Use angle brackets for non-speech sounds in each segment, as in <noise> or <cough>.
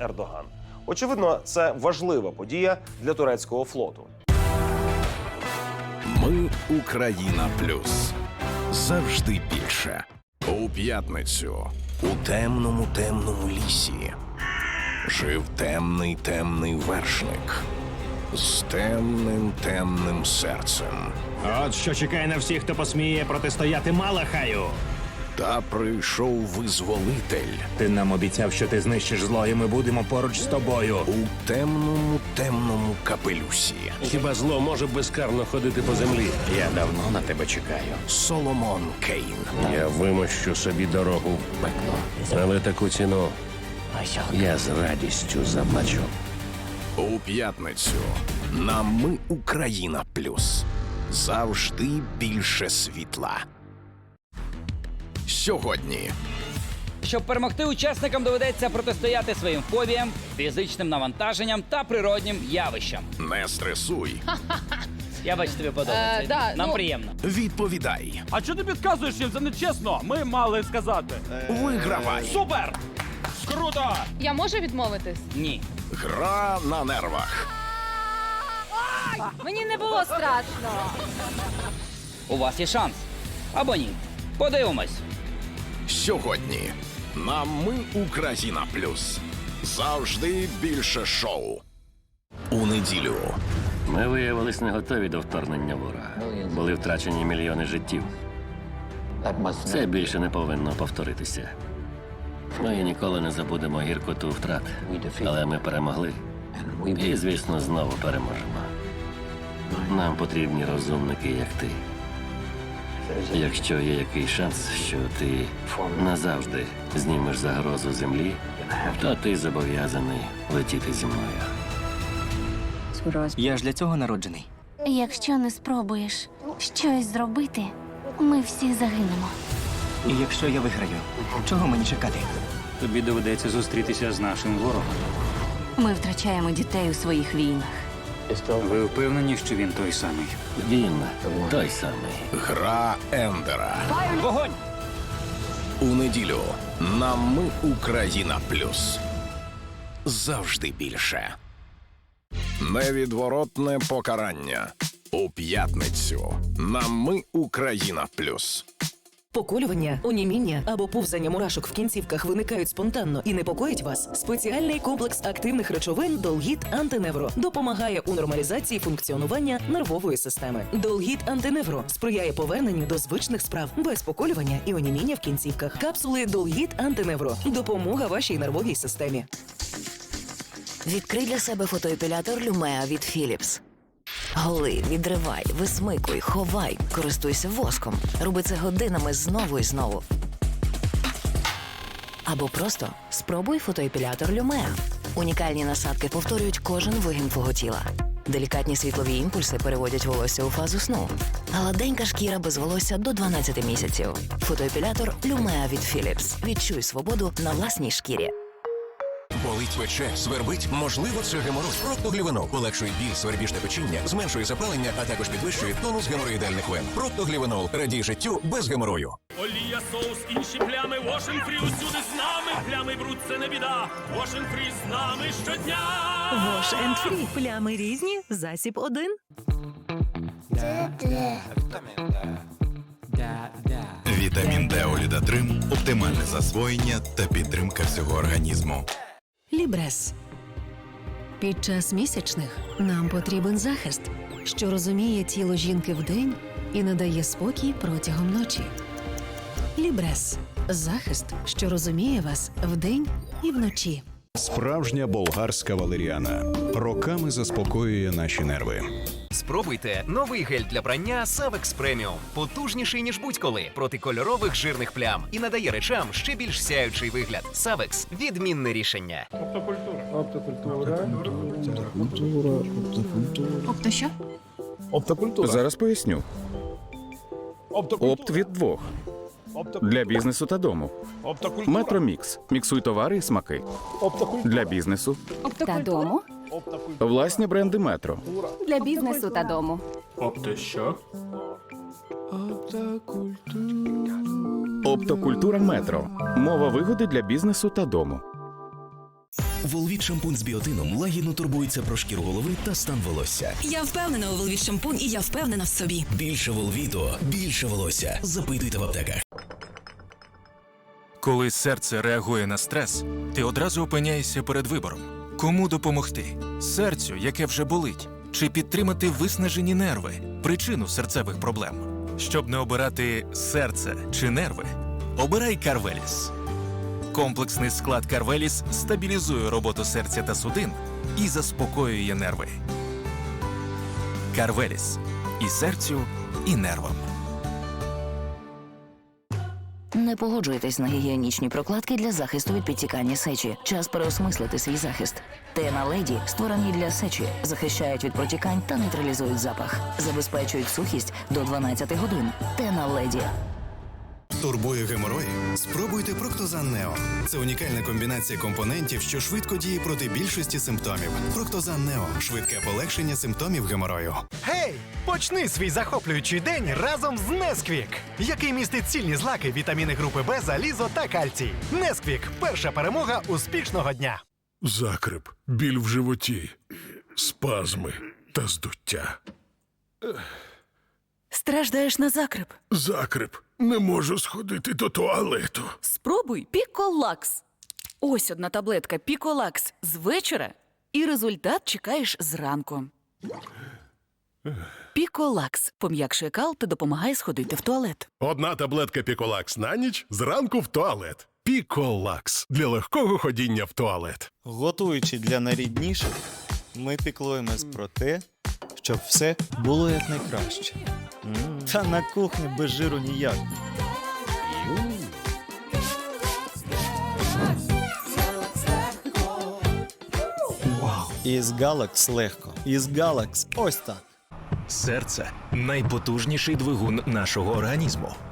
Ердоган. Очевидно, це важлива подія для турецького флоту. Ми Україна Плюс. Завжди більше. У п'ятницю у темному темному лісі жив темний темний вершник з темним темним серцем. От що чекає на всіх, хто посміє протистояти Малахаю. Та прийшов визволитель Ти нам обіцяв, що ти знищиш зло, і ми будемо поруч з тобою. у темному темному капелюсі. Хіба зло може безкарно ходити по землі? Я давно на тебе чекаю. Соломон Кейн. Я вимощу собі дорогу в пекло. Але таку ціну я з радістю заплачу. У п'ятницю на Ми Україна Плюс. Завжди більше світла. Сьогодні Щоб перемогти, учасникам доведеться протистояти своїм фобіям, фізичним навантаженням та природнім явищам. не стресуй, <laughs> Я бачу, тобі подобається. Е, да, Нам ну- приємно. відповідай, А чого ти підказуєш їм? Це нечесно. Ми мали сказати. вигравай. Супер! Круто! Я можу відмовитись? Ні. Гра на нервах. Мені не було страшно. У вас є шанс. Або ні. Подивимось. Сьогодні на Ми Україна Плюс. Завжди більше шоу. У неділю Ми виявились не готові до вторгнення ворога. Були втрачені мільйони життів. Це більше не повинно повторитися. Ми ніколи не забудемо гіркоту втрат, але ми перемогли. І, звісно, знову переможемо. Нам потрібні розумники, як ти. Якщо є якийсь шанс, що ти назавжди знімеш загрозу землі, то ти зобов'язаний летіти зі мною. Я ж для цього народжений. Якщо не спробуєш щось зробити, ми всі загинемо. І якщо я виграю, чого мені чекати? Тобі доведеться зустрітися з нашим ворогом. Ми втрачаємо дітей у своїх війнах. Ви впевнені, що він той самий? Він той самий. Гра Ендера. Вогонь! У неділю на Ми Україна Плюс. Завжди більше. Невідворотне покарання. У п'ятницю на Ми Україна Плюс. Поколювання, оніміння або повзання мурашок в кінцівках виникають спонтанно і непокоїть вас. Спеціальний комплекс активних речовин Долгіт Антиневро допомагає у нормалізації функціонування нервової системи. Долгіт Антиневро сприяє поверненню до звичних справ без поколювання і оніміння в кінцівках. Капсули Долгіт Антиневро допомога вашій нервовій системі. Відкрий для себе фотоепілятор Lumea від Philips. Голи, відривай, висмикуй, ховай, користуйся воском. Роби це годинами знову і знову. Або просто спробуй фотоепілятор Lumea. Унікальні насадки повторюють кожен вигін твого тіла. Делікатні світлові імпульси переводять волосся у фазу сну. Гладенька шкіра без волосся до 12 місяців. Фотоепілятор Lumea від Philips. Відчуй свободу на власній шкірі. Болить пече, свербить, можливо, це геморой. Проктоглівенол полегшує біль, свербіжне печіння, зменшує запалення, а також підвищує тонус геморроїдальних вен. Проктоглівенол радій життю без геморою. Олія, соус, інші плями. Washing Free усюди з нами. Плями бруд це не біда. Washing Free з нами щодня. Вош енд фрі. Плями різні. Засіб один. Вітамін Д Олідатрим, оптимальне засвоєння та підтримка всього організму. Лібрес. Під час місячних нам потрібен захист, що розуміє тіло жінки вдень і надає спокій протягом ночі. Лібрес захист, що розуміє вас вдень і вночі. Справжня болгарська валеріана роками заспокоює наші нерви. Спробуйте новий гель для прання Savex Premium. Потужніший, ніж будь-коли, проти кольорових жирних плям і надає речам ще більш сяючий вигляд. Savex – відмінне рішення. Тобто що? Зараз поясню. Опт від двох для бізнесу та дому. Метромікс. Міксуй товари і смаки. Для бізнесу. Та дому? Власні бренди метро. Для бізнесу та дому. Тобто що? Оптокультура метро. Мова вигоди для бізнесу та дому. Волвіт шампунь з біотином лагідно турбується про шкіру голови та стан волосся. Я впевнена у Волвіт шампунь і я впевнена в собі. Більше Волвіто, більше волосся. Запитуйте в аптеках. Коли серце реагує на стрес, ти одразу опиняєшся перед вибором: кому допомогти? Серцю, яке вже болить, чи підтримати виснажені нерви, причину серцевих проблем. Щоб не обирати серце чи нерви, обирай Карвеліс. Комплексний склад Карвеліс стабілізує роботу серця та судин і заспокоює нерви. Карвеліс і серцю, і нервам. Не погоджуйтесь на гігієнічні прокладки для захисту від підтікання сечі. Час переосмислити свій захист. Тена леді створені для сечі, захищають від протікань та нейтралізують запах, забезпечують сухість до 12 годин. Тена леді. Турбує геморой? Спробуйте Проктозан Нео. Це унікальна комбінація компонентів, що швидко діє проти більшості симптомів. Проктозан Нео швидке полегшення симптомів геморою. Гей! Почни свій захоплюючий день разом з Несквік, який містить цільні злаки, вітаміни групи Б, залізо та кальцій. Несквік перша перемога успішного дня. Закрип, біль в животі, спазми та здуття. Страждаєш на закрип. Закрип. Не можу сходити до туалету. Спробуй Піколакс. Ось одна таблетка Піколакс з вечора, і результат чекаєш зранку. Піколакс пом'якшує кал та допомагає сходити в туалет. Одна таблетка Піколакс на ніч зранку в туалет. Піколакс для легкого ходіння в туалет. Готуючи для найрідніших, ми піклуємось про те, щоб все було якнайкраще. Та на кухні без жиру ніяк. Із Галакс легко. Із Галакс ось так. Серце найпотужніший двигун нашого організму.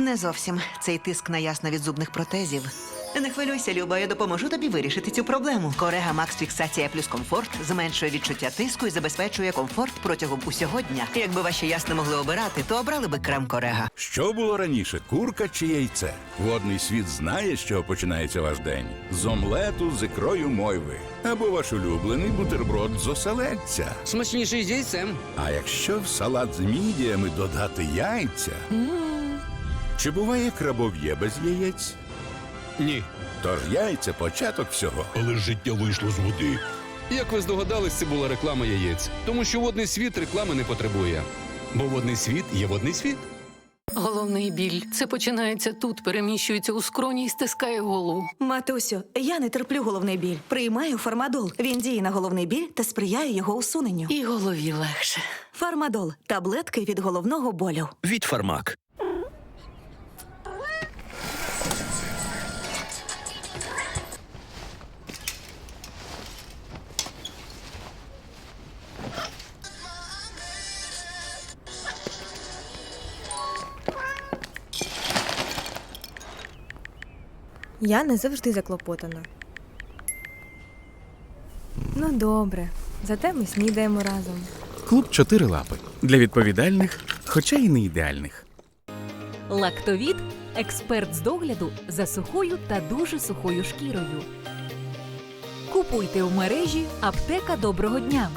Не зовсім цей тиск на ясно від зубних протезів. Не хвилюйся, Люба, я допоможу тобі вирішити цю проблему. Корега Макс Фіксація плюс комфорт зменшує відчуття тиску і забезпечує комфорт протягом усього дня. Якби ваші ясно могли обирати, то обрали би крем Корега. Що було раніше, курка чи яйце? Водний світ знає, з чого починається ваш день. З омлету з ікрою мойви. Або ваш улюблений бутерброд з оселедця. Смачніший з яйцем. А якщо в салат з мідіями додати яйця? Чи буває крабов'є без яєць? Ні. Тож яйця початок всього. Але життя вийшло з води. Як ви здогадались, це була реклама яєць, тому що водний світ реклами не потребує. Бо водний світ є водний світ. Головний біль. Це починається тут, переміщується у скроні і стискає голову. Матусю, я не терплю головний біль. Приймаю фармадол. Він діє на головний біль та сприяє його усуненню. І голові легше. Фармадол таблетки від головного болю. Від Фармак. Я не завжди заклопотана. Ну, добре. Зате ми снідаємо разом. Клуб чотири лапи для відповідальних, хоча й не ідеальних. Лактовід експерт з догляду за сухою та дуже сухою шкірою. Купуйте у мережі Аптека доброго дня.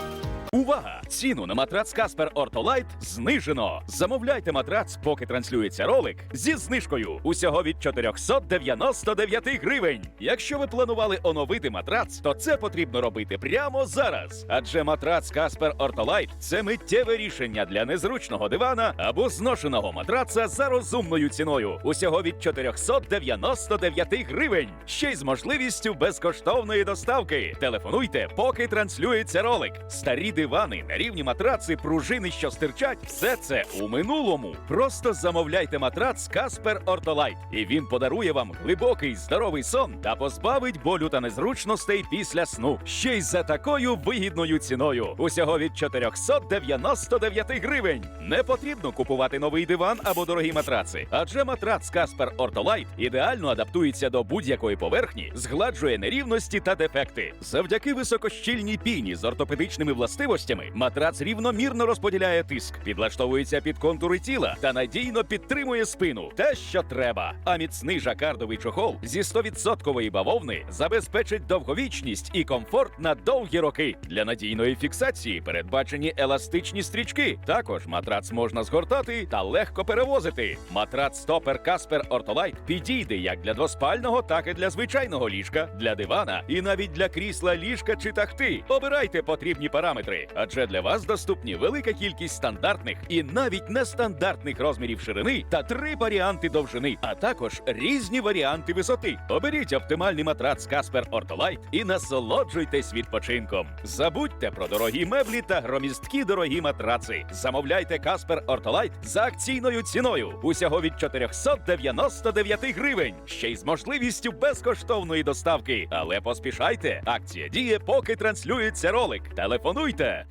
Увага! Ціну на матрац Каспер Ортолайт знижено. Замовляйте матрац, поки транслюється ролик зі знижкою усього від 499 гривень. Якщо ви планували оновити матрац, то це потрібно робити прямо зараз. Адже матрац Каспер Ортолайт це миттєве рішення для незручного дивана або зношеного матраца за розумною ціною. Усього від 499 гривень. Ще й з можливістю безкоштовної доставки. Телефонуйте, поки транслюється ролик. Старі дивани, нерівні матраци, пружини, що стирчать, все це у минулому. Просто замовляйте матрац Каспер Ортолайт, і він подарує вам глибокий здоровий сон та позбавить болю та незручностей після сну. Ще й за такою вигідною ціною. Усього від 499 гривень. Не потрібно купувати новий диван або дорогі матраци, адже матрац Каспер Ортолайт ідеально адаптується до будь-якої поверхні, згладжує нерівності та дефекти. Завдяки високощільній піні з ортопедичними властивостями матрац рівномірно розподіляє тиск, підлаштовується під контури тіла та надійно підтримує спину. Те, що треба. А міцний жакардовий чохол зі 100% бавовни забезпечить довговічність і комфорт на довгі роки. Для надійної фіксації передбачені еластичні стрічки. Також матрац можна згортати та легко перевозити. Матрац стопер Каспер Ортолайт підійде як для двоспального, так і для звичайного ліжка, для дивана і навіть для крісла ліжка чи тахти. Обирайте потрібні параметри, адже для вас доступні велика кількість стандартних і навіть нестандартних розмірів ширини та три варіанти довжини, а також різні варіанти висоти. Оберіть оптимальний матрац Каспер Ортолайт і насолоджуйтесь відпочинком. Забудьте про дорогі меблі та громісткі дорогі матраци. Замовляйте Каспер Ортолайт за акційною ціною усього від 499 гривень. Ще й з можливістю безкоштовної доставки. Але поспішайте. Акція діє, поки транслюється ролик. Телефонуйте.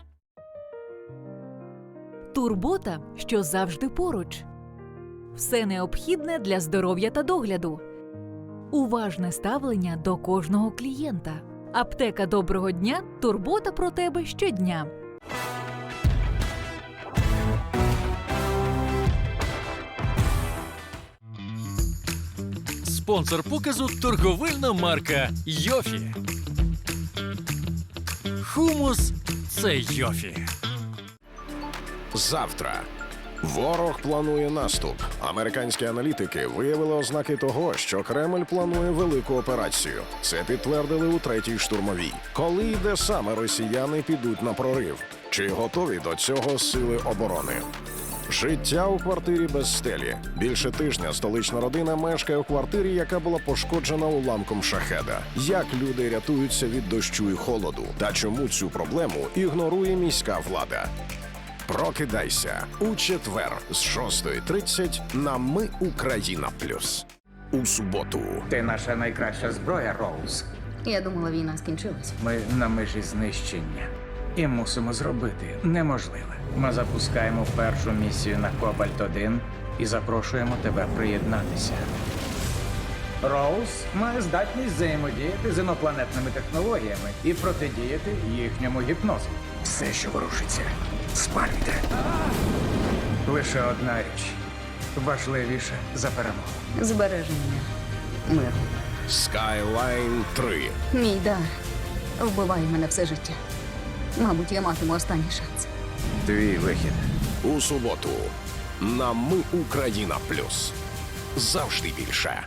Турбота, що завжди поруч. Все необхідне для здоров'я та догляду. Уважне ставлення до кожного клієнта. Аптека доброго дня турбота про тебе щодня. Спонсор показу торговельна марка Йофі. Хумус це Йофі. Завтра. Ворог планує наступ. Американські аналітики виявили ознаки того, що Кремль планує велику операцію. Це підтвердили у третій штурмовій. Коли і де саме росіяни підуть на прорив? Чи готові до цього сили оборони? Життя у квартирі без стелі. Більше тижня столична родина мешкає у квартирі, яка була пошкоджена уламком шахеда. Як люди рятуються від дощу і холоду? Та чому цю проблему ігнорує міська влада? Прокидайся у четвер з 6.30 на Ми Україна Плюс. У суботу Ти наша найкраща зброя, Роуз. Я думала, війна скінчилась. Ми на межі знищення і мусимо зробити неможливе. Ми запускаємо першу місію на Кобальт 1 і запрошуємо тебе приєднатися. Роуз має здатність взаємодіяти з інопланетними технологіями і протидіяти їхньому гіпнозу. Все, що ворушиться, спалюйте. Лише одна річ важливіша за перемогу. Збереження миру. Skyline 3. Мій дар вбиває мене все життя. Мабуть, я матиму останній шанс. Твій вихід. У суботу на Ми Україна Плюс. Завжди більше.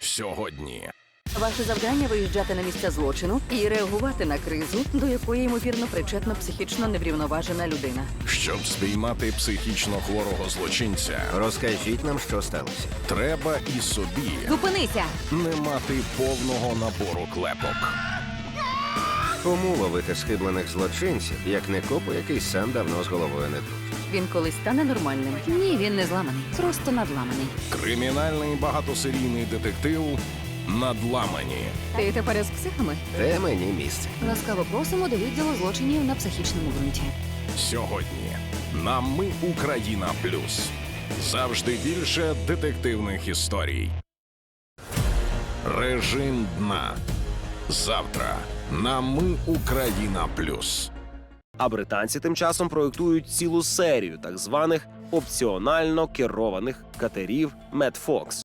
Сьогодні. Ваше завдання виїжджати на місця злочину і реагувати на кризу, до якої ймовірно причетна психічно неврівноважена людина. Щоб спіймати психічно хворого злочинця, розкажіть нам, що сталося. Треба і собі Зупинися! не мати повного набору клепок. Кому ловити схиблених злочинців, як не копу, який сам давно з головою не тут. Він колись стане нормальним. Ні, він не зламаний, просто надламаний. Кримінальний багатосерійний детектив надламані. Ти тепер із психами? Де мені місце? Ласкаво просимо до відділу злочинів на психічному ґрунті. Сьогодні на Ми Україна Плюс. Завжди більше детективних історій. Режим дна. Завтра на Ми Україна Плюс. А британці тим часом проєктують цілу серію так званих опціонально керованих катерів Медфокс.